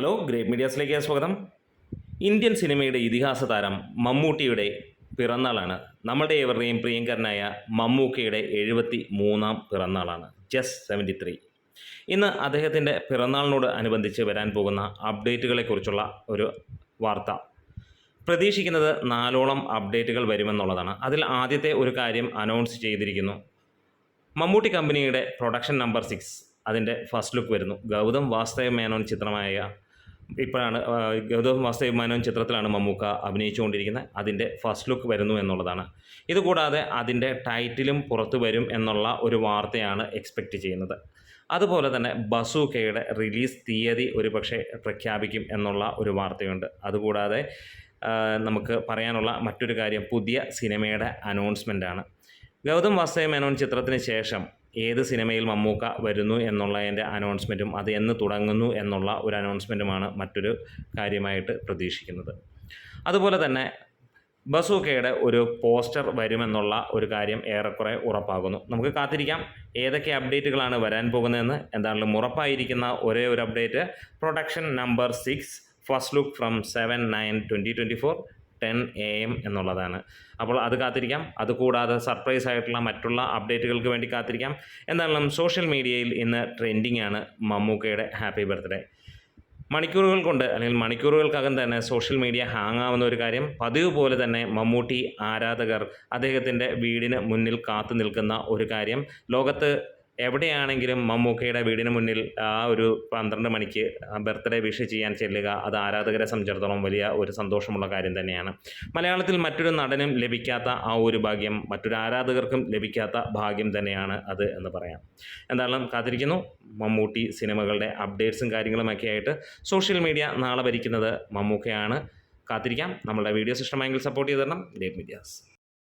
Hello great മീഡിയാസിലേക്ക് സ്വാഗതം. Indian സിനിമയുടെ ഇതിഹാസ താരം മമ്മൂട്ടിയുടെ പിറന്നാളാണ്. നമ്മുടെ ഏവരുടെയും പ്രിയങ്കരനായ മമ്മൂക്കയുടെ എഴുപത്തി മൂന്നാം പിറന്നാളാണ് ജസ്റ്റ് സെവന്റി ത്രീ ഇന്ന് അദ്ദേഹത്തിന്റെ പിറന്നാളിനോട് അനുബന്ധിച്ച് വരാൻ പോകുന്ന അപ്ഡേറ്റുകളെക്കുറിച്ചുള്ള ഒരു വാർത്ത. പ്രതീക്ഷിക്കുന്നത് നാലോളം അപ്ഡേറ്റുകൾ വരുമെന്നുള്ളതാണ്. അതിൽ ആദ്യത്തെ ഒരു കാര്യം അനൗൺസ് ചെയ്തിരിക്കുന്നു. മമ്മൂട്ടി കമ്പനിയുടെ പ്രൊഡക്ഷൻ നമ്പർ സിക്സ് അതിന്റെ ഫസ്റ്റ് ലുക്ക് വരുന്നു. ഗൗതം വാസ്തവ മേനോൻ ചിത്രമായ ഇപ്പോഴാണ് ഗൗതം വാസ്തവ മേനോൻ ചിത്രത്തിലാണ് മമ്മൂക്ക അഭിനയിച്ചുകൊണ്ടിരിക്കുന്നത്. അതിന്റെ ഫസ്റ്റ് ലുക്ക് വരുന്നു എന്നുള്ളതാണ്. ഇതുകൂടാതെ അതിന്റെ ടൈറ്റിലും പുറത്തു വരും എന്നുള്ള ഒരു വാർത്തയാണ് എക്സ്പെക്റ്റ് ചെയ്യുന്നത്. അതുപോലെ തന്നെ ബസൂക്കയുടെ റിലീസ് തീയതി ഒരു പക്ഷേ പ്രഖ്യാപിക്കും എന്നുള്ള ഒരു വാർത്തയുണ്ട്. അതുകൂടാതെ നമുക്ക് പറയാനുള്ള മറ്റൊരു കാര്യം പുതിയ സിനിമയുടെ അനൗൺസ്മെന്റാണ് ഗൗതം വാസുദേവ മേനോൻ ചിത്രത്തിന് ശേഷം ഏത് സിനിമയിൽ മമ്മൂക്ക വരുന്നു എന്നുള്ളതിന്റെ അനൗൺസ്മെന്റും അത് എന്ന് തുടങ്ങുന്നു എന്നുള്ള ഒരു അനൗൺസ്മെന്റുമാണ് മറ്റൊരു കാര്യമായിട്ട് പ്രതീക്ഷിക്കുന്നത്. അതുപോലെ തന്നെ ബസൂക്കയുടെ ഒരു പോസ്റ്റർ വരുമെന്നുള്ള ഒരു കാര്യം ഏറെക്കുറെ ഉറപ്പാകുന്നു. നമുക്ക് കാത്തിരിക്കാം. ഏതൊക്കെ അപ്ഡേറ്റുകളാണ് വരാൻ പോകുന്നതെന്ന്? എന്താണെങ്കിലും ഉറപ്പായിരിക്കുന്ന ഒരേ ഒരു update production number six first look from seven nine twenty twenty four ten A M എന്നുള്ളതാണ്. അപ്പോൾ അത് കാത്തിരിക്കാം. അതുകൂടാതെ സർപ്രൈസ് ആയിട്ടുള്ള മറ്റുള്ള അപ്ഡേറ്റുകൾക്ക് വേണ്ടി കാത്തിരിക്കാം. എന്തായാലും സോഷ്യൽ മീഡിയയിൽ ഇന്ന് ട്രെൻഡിങ് ആണ് മമ്മൂക്കയുടെ ഹാപ്പി ബർത്ത്ഡേ. മണിക്കൂറുകൾ കൊണ്ട് അല്ലെങ്കിൽ മണിക്കൂറുകൾക്കകം തന്നെ സോഷ്യൽ മീഡിയ ഹാങ് ആവുന്ന ഒരു കാര്യം. പതിവ് പോലെ തന്നെ മമ്മൂട്ടി ആരാധകർ അദ്ദേഹത്തിന്റെ വീടിന് മുന്നിൽ കാത്തു നിൽക്കുന്ന ഒരു കാര്യം. ലോകത്ത് എവിടെയാണെങ്കിലും മമ്മൂക്കയുടെ വീടിന് മുന്നിൽ ആ ഒരു പന്ത്രണ്ട് മണിക്ക് ബർത്ത്ഡേ വിഷ് ചെയ്യാൻ ചെല്ലുക അത് ആരാധകരെ സംബന്ധിച്ചിടത്തോളം വലിയ ഒരു സന്തോഷമുള്ള കാര്യം തന്നെയാണ്. മലയാളത്തിൽ മറ്റൊരു നടനും ലഭിക്കാത്ത ആ ഒരു ഭാഗ്യം മറ്റൊരു ആരാധകർക്കും ലഭിക്കാത്ത ഭാഗ്യം തന്നെയാണ് അത് എന്ന് പറയാം. എന്തായാലും കാത്തിരിക്കുന്നു. മമ്മൂട്ടി സിനിമകളുടെ അപ്ഡേറ്റ്സും കാര്യങ്ങളുമൊക്കെ ആയിട്ട് സോഷ്യൽ മീഡിയ നാളെ ഭരിക്കുന്നത് മമ്മൂക്കയാണ്. കാത്തിരിക്കാം. നമ്മളുടെ വീഡിയോസ് ഇഷ്ടമായെങ്കിൽ സപ്പോർട്ട് ചെയ്ത് തരണം. Late Medias.